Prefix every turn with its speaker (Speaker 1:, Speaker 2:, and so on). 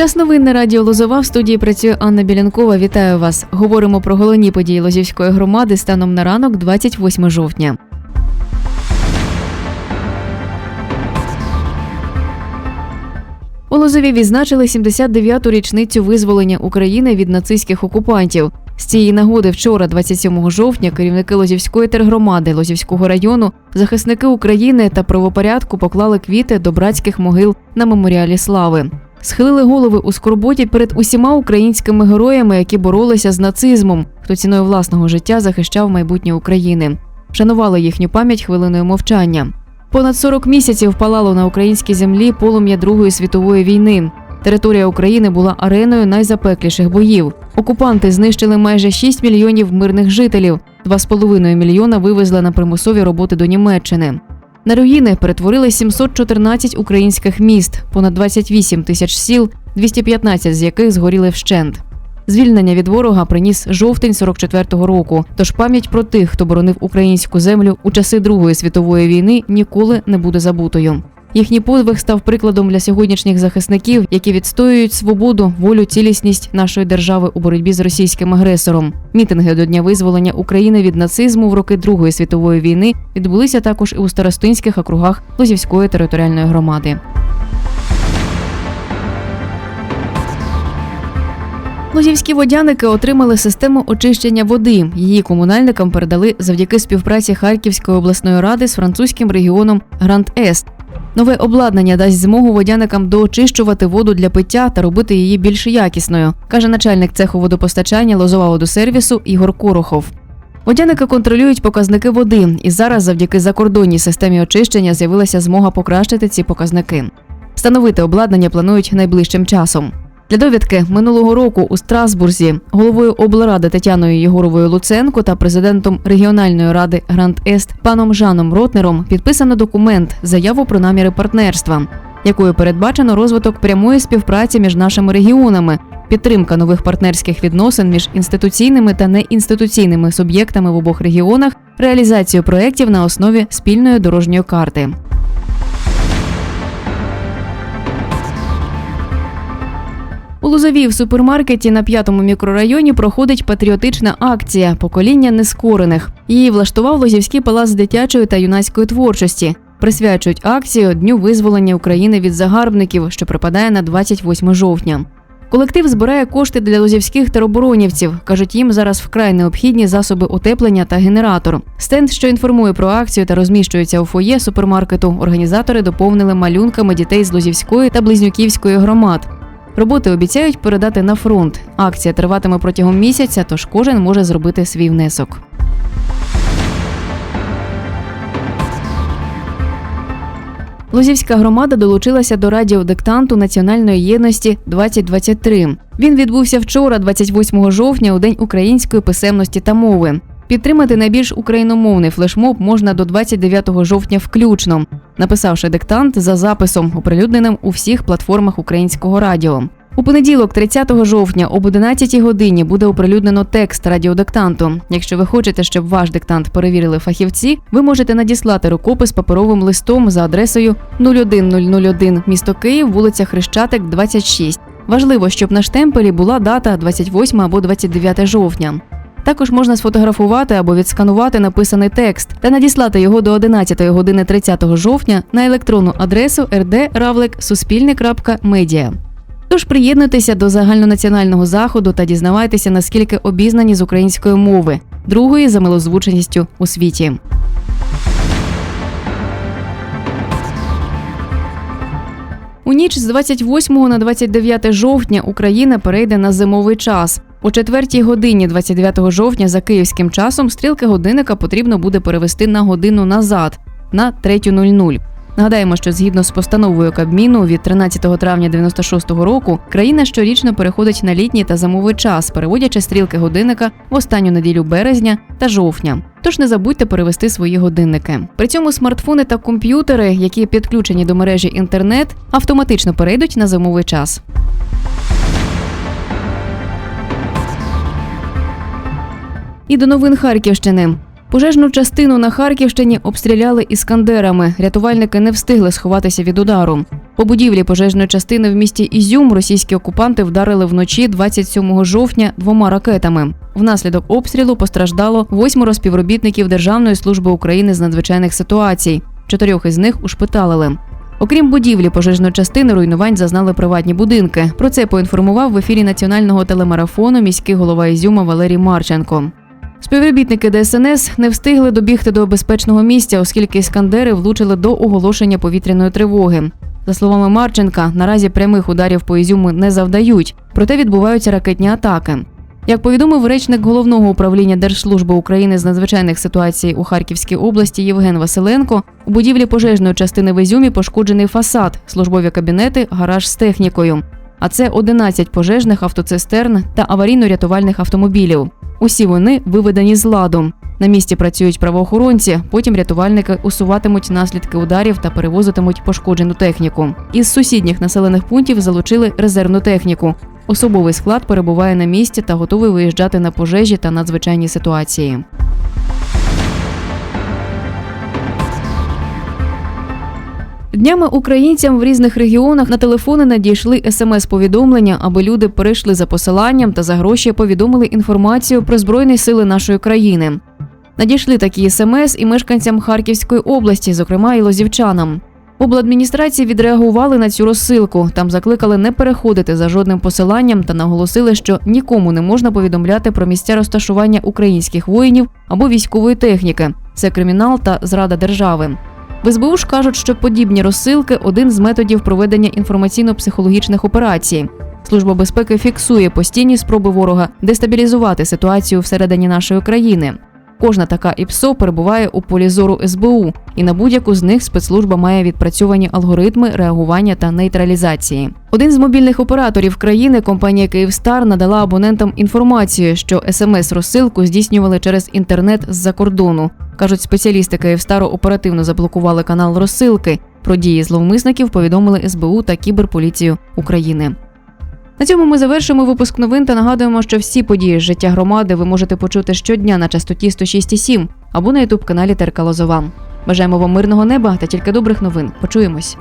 Speaker 1: Час новин на радіо Лозова в студії працює Анна Білянкова. Вітаю вас. Говоримо про головні події Лозівської громади станом на ранок, 28 жовтня. У Лозові відзначили 79-ту річницю визволення України від нацистських окупантів. З цієї нагоди вчора, 27 жовтня, керівники Лозівської тергромади Лозівського району, захисники України та правопорядку поклали квіти до братських могил на меморіалі слави. Схилили голови у скорботі перед усіма українськими героями, які боролися з нацизмом, хто ціною власного життя захищав майбутнє України. Вшанували їхню пам'ять хвилиною мовчання. Понад 40 місяців палало на українській землі полум'я Другої світової війни. Територія України була ареною найзапекліших боїв. Окупанти знищили майже 6 мільйонів мирних жителів, 2,5 мільйона вивезли на примусові роботи до Німеччини. На руїни перетворили 714 українських міст, понад 28 тисяч сіл, 215 з яких згоріли вщент. Звільнення від ворога приніс жовтень 44-го року. Тож пам'ять про тих, хто боронив українську землю у часи Другої світової війни, ніколи не буде забутою. Їхній подвиг став прикладом для сьогоднішніх захисників, які відстоюють свободу, волю, цілісність нашої держави у боротьбі з російським агресором. Мітинги до дня визволення України від нацизму в роки Другої світової війни відбулися також і у старостинських округах Лозівської територіальної громади. Лозівські водяники отримали систему очищення води. Її комунальникам передали завдяки співпраці Харківської обласної ради з французьким регіоном Гранд Ест. Нове обладнання дасть змогу водяникам доочищувати воду для пиття та робити її більш якісною, каже начальник цеху водопостачання Лозова водосервісу Ігор Корохов. Водяники контролюють показники води, і зараз, завдяки закордонній системі очищення, з'явилася змога покращити ці показники. Встановити обладнання планують найближчим часом. Для довідки минулого року у Страсбурзі головою облради Тетяною Єгоровою Луценко та президентом регіональної ради Гранд Ест паном Жаном Ротнером підписано документ заяву про наміри партнерства, якою передбачено розвиток прямої співпраці між нашими регіонами, підтримка нових партнерських відносин між інституційними та неінституційними суб'єктами в обох регіонах, реалізацію проєктів на основі спільної дорожньої карти. У в супермаркеті на п'ятому мікрорайоні проходить патріотична акція Покоління нескорених. Її влаштував Лозівський палац дитячої та юнацької творчості. Присвячують акцію Дню визволення України від загарбників, що припадає на 28 жовтня. Колектив збирає кошти для лозівських тероборонівців. кажуть, їм зараз вкрай необхідні засоби утеплення та генератор. Стенд, що інформує про акцію та розміщується у фоє супермаркету, організатори доповнили малюнками дітей з Лозівської та Близнюківської громад. Роботи обіцяють передати на фронт. Акція триватиме протягом місяця, тож кожен може зробити свій внесок. Лозівська громада долучилася до радіодиктанту національної єдності 2023. Він відбувся вчора, 28 жовтня, у день української писемності та мови. Підтримати найбільш україномовний флешмоб можна до 29 жовтня включно, написавши диктант за записом, оприлюдненим у всіх платформах українського радіо. У понеділок, 30 жовтня, об 11 годині буде оприлюднено текст радіодиктанту. Якщо ви хочете, щоб ваш диктант перевірили фахівці, ви можете надіслати рукопис паперовим листом за адресою 01001 місто Київ, вулиця Хрещатик, 26. Важливо, щоб на штемпелі була дата 28 або 29 жовтня. Також можна сфотографувати або відсканувати написаний текст та надіслати його до 11 години 30 жовтня на електронну адресу rdravlik.suspilne.media. Тож приєднуйтеся до загальнонаціонального заходу та дізнавайтеся, наскільки обізнані з української мови, другої за милозвученістю у світі. У ніч з 28 на 29 жовтня Україна перейде на зимовий час. О 4 годині 29 жовтня за київським часом стрілки годинника потрібно буде перевести на годину назад на 3.00. Нагадаємо, що згідно з постановою Кабміну від 13 травня 96-го року країна щорічно переходить на літній та зимовий час, переводячи стрілки годинника в останню неділю березня та жовтня. Тож не забудьте перевести свої годинники. При цьому смартфони та комп'ютери, які підключені до мережі інтернет, автоматично перейдуть на зимовий час. І до новин Харківщини. Пожежну частину на Харківщині обстріляли іскандерами. Рятувальники не встигли сховатися від удару. По будівлі пожежної частини в місті Ізюм російські окупанти вдарили вночі 27 жовтня двома ракетами. Внаслідок обстрілу постраждало восьмеро співробітників Державної служби України з надзвичайних ситуацій. Чотирьох із них ушпиталили. Окрім будівлі пожежної частини, руйнувань зазнали приватні будинки. Про це поінформував в ефірі національного телемарафону міський голова Ізюма Валерій Марченко. Співробітники ДСНС не встигли добігти до безпечного місця, оскільки іскандери влучили до оголошення повітряної тривоги. За словами Марченка, наразі прямих ударів по Ізюму не завдають, проте відбуваються ракетні атаки. Як повідомив речник головного управління Держслужби України з надзвичайних ситуацій у Харківській області Євген Василенко, у будівлі пожежної частини в Ізюмі пошкоджений фасад, службові кабінети, гараж з технікою. А це 11 пожежних автоцистерн та аварійно-рятувальних автомобілів. Усі вони виведені з ладу. На місці працюють правоохоронці. Потім рятувальники усуватимуть наслідки ударів та перевозитимуть пошкоджену техніку. Із сусідніх населених пунктів залучили резервну техніку. Особовий склад перебуває на місці та готовий виїжджати на пожежі та надзвичайні ситуації. Днями українцям в різних регіонах на телефони надійшли смс-повідомлення, аби люди перейшли за посиланням та за гроші повідомили інформацію про збройні сили нашої країни. Надійшли такі смс і мешканцям Харківської області, зокрема і лозівчанам. Обладміністрації відреагували на цю розсилку. Там закликали не переходити за жодним посиланням та наголосили, що нікому не можна повідомляти про місця розташування українських воїнів або військової техніки. Це кримінал та зрада держави. В СБУ ж кажуть, що подібні розсилки один з методів проведення інформаційно-психологічних операцій. Служба безпеки фіксує постійні спроби ворога дестабілізувати ситуацію всередині нашої країни. Кожна така ІПСО перебуває у полі зору СБУ, і на будь-яку з них спецслужба має відпрацьовані алгоритми реагування та нейтралізації. Один з мобільних операторів країни, компанія Київстар, надала абонентам інформацію, що смс-розсилку здійснювали через інтернет з-за кордону. кажуть, спеціалісти Київстару оперативно заблокували канал розсилки. Про дії зловмисників повідомили СБУ та кіберполіцію України. На цьому ми завершимо випуск новин та нагадуємо, що всі події з життя громади ви можете почути щодня на частоті 106,7 або на ютуб каналі Терка Лозова. Бажаємо вам мирного неба та тільки добрих новин. Почуємось.